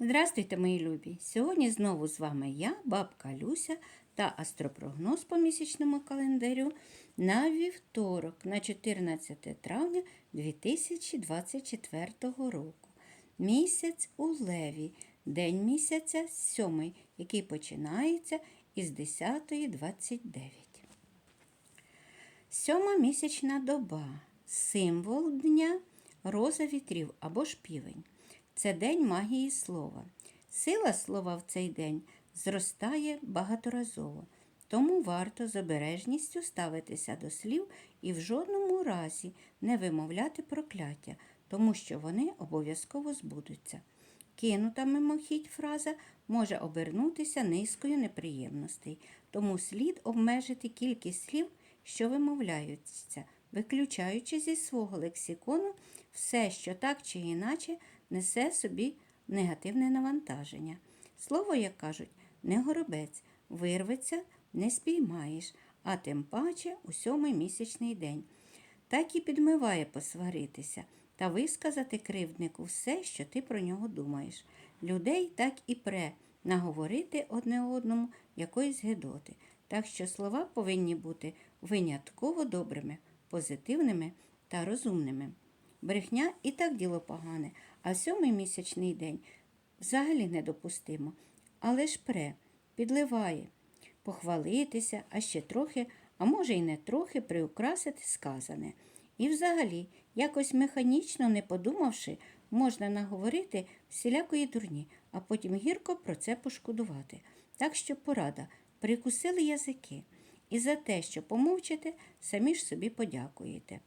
Здравствуйте, мої любі! Сьогодні знову з вами я, бабка Люся та астропрогноз по місячному календарю на вівторок, на 14 травня 2024 року. Місяць у Леві, день місяця сьомий, який починається із 10.29. Сьома місячна доба. Символ дня роза вітрів або ж півень. Це день магії слова. Сила слова в цей день зростає багаторазово, тому варто з обережністю ставитися до слів і в жодному разі не вимовляти прокляття, тому що вони обов'язково збудуться. Кинута мимохідь фраза може обернутися низкою неприємностей, тому слід обмежити кількість слів, що вимовляються, виключаючи зі свого лексикону все, що так чи іначе несе собі негативне навантаження. Слово, як кажуть, не горобець, вирветься, не спіймаєш, а тим паче у сьомий місячний день. Так і підмиває посваритися та висказати кривднику все, що ти про нього думаєш. Людей так і пре наговорити одне одному якоїсь гедоти. Так що слова повинні бути винятково добрими, позитивними та розумними. Брехня і так діло погане, а сьомий місячний день взагалі недопустимо. Але ж пре, підливає, похвалитися, а ще трохи, а може й не трохи приукрасити сказане. І взагалі, якось механічно, не подумавши, можна наговорити всілякої дурні, а потім гірко про це пошкодувати. Так що порада, прикусили язики, і за те, що помовчите, самі ж собі подякуєте.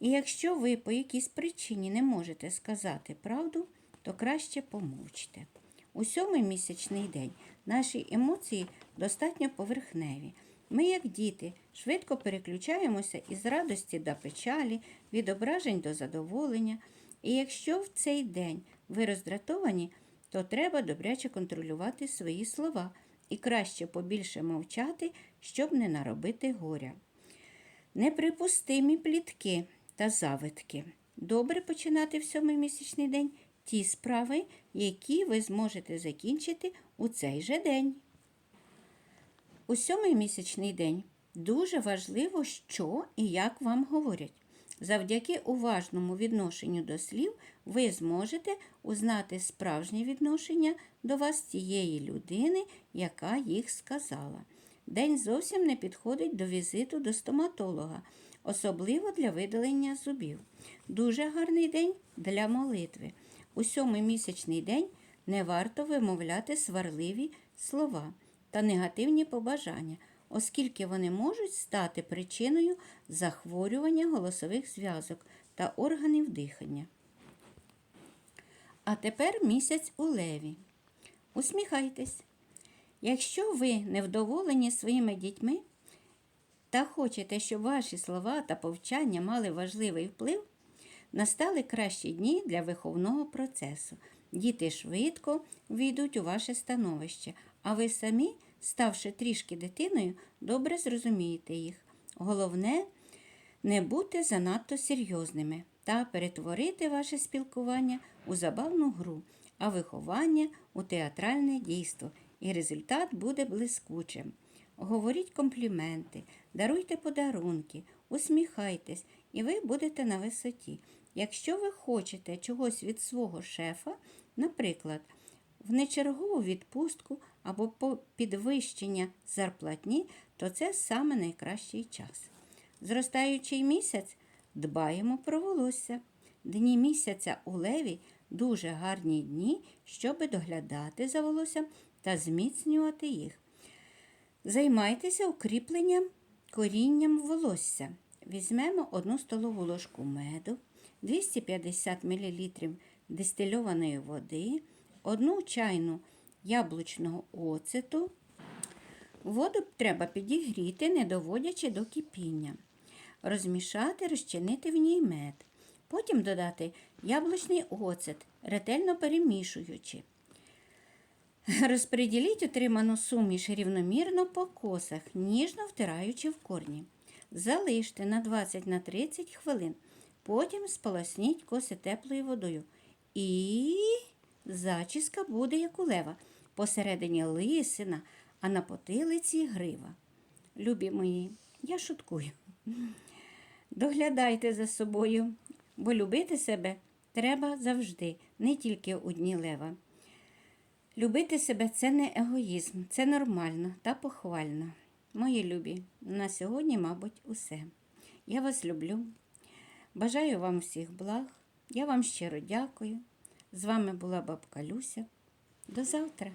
І якщо ви по якійсь причині не можете сказати правду, то краще помовчте. У сьомий місячний день наші емоції достатньо поверхневі. Ми, як діти, швидко переключаємося із радості до печалі, від ображень до задоволення. І якщо в цей день ви роздратовані, то треба добряче контролювати свої слова і краще побільше мовчати, щоб не наробити горя. Неприпустимі плітки та завитки. Добре починати в сьомий місячний день ті справи, які ви зможете закінчити у цей же день. У сьомий місячний день дуже важливо, що і як вам говорять. Завдяки уважному відношенню до слів ви зможете узнати справжнє відношення до вас тієї людини, яка їх сказала. День зовсім не підходить до візиту до стоматолога, особливо для видалення зубів. Дуже гарний день для молитви. У сьомий місячний день не варто вимовляти сварливі слова та негативні побажання, оскільки вони можуть стати причиною захворювання голосових зв'язок та органів дихання. А тепер місяць у леві. Усміхайтесь. Якщо ви невдоволені своїми дітьми та хочете, щоб ваші слова та повчання мали важливий вплив, настали кращі дні для виховного процесу. Діти швидко війдуть у ваше становище, а ви самі, ставши трішки дитиною, добре зрозумієте їх. Головне не бути занадто серйозними та перетворити ваше спілкування у забавну гру, а виховання у театральне дійство, і результат буде блискучим. Говоріть компліменти, даруйте подарунки, усміхайтесь, і ви будете на висоті. Якщо ви хочете чогось від свого шефа, наприклад, в нечергову відпустку або по підвищення зарплатні, то це саме найкращий час. Зростаючий місяць дбаємо про волосся. Дні місяця у леві дуже гарні дні, щоб доглядати за волоссям та зміцнювати їх. Займайтеся укріпленням корінням волосся. Візьмемо одну столову ложку меду, 250 мл дистильованої води, одну чайну яблучного оцету. Воду треба підігріти, не доводячи до кипіння. Розмішати, розчинити в ній мед. Потім додати яблучний оцет, ретельно перемішуючи. Розпреділіть отриману суміш рівномірно по косах, ніжно втираючи в корні. Залиште на 20-30 хвилин. Потім сполосніть коси теплою водою і зачіска буде як у лева, посередині лисина, а на потилиці грива. Любі мої, я шуткую. Доглядайте за собою, бо любити себе треба завжди, не тільки у дні лева. Любити себе це не егоїзм, це нормально та похвально. Мої любі, на сьогодні, мабуть, усе. Я вас люблю. Бажаю вам всіх благ. Я вам щиро дякую. З вами була бабка Люся. До завтра.